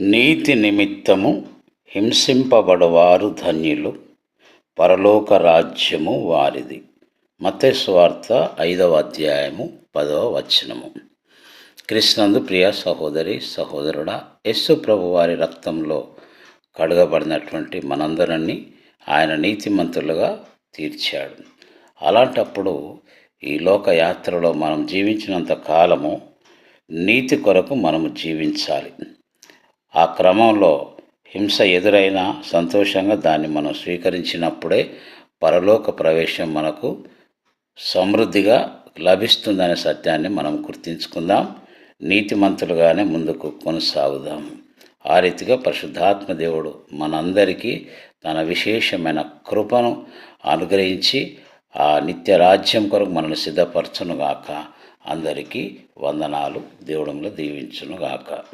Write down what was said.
నీతి నిమిత్తము హింసింపబడవారు ధన్యులు పరలోక రాజ్యము వారిది. మతేశ్వార్త ఐదవ అధ్యాయము పదవ వచనము. కృష్ణందు ప్రియ సహోదరి సహోదరుడా యస్సు ప్రభు వారి రక్తంలో కడగబడినటువంటి మనందరినీ ఆయన నీతిమంతులుగా తీర్చాడు. అలాంటప్పుడు ఈ లోక యాత్రలో మనం జీవించినంత కాలము నీతి కొరకు మనము జీవించాలి. ఆ క్రమంలో హింస ఎదురైనా సంతోషంగా దాన్ని మనం స్వీకరించినప్పుడే పరలోక ప్రవేశం మనకు సమృద్ధిగా లభిస్తుందనే సత్యాన్ని మనం గుర్తించుకుందాం. నీతిమంతులుగానే ముందుకు కొనసాగుదాం. ఆ రీతిగా పరిశుద్ధాత్మ దేవుడు మనందరికీ తన విశేషమైన కృపను అనుగ్రహించి ఆ నిత్య రాజ్యం కొరకు మనల్ని సిద్ధపరచునుగాక. అందరికీ వందనాలు. దేవుడంలో దీవించునుగాక.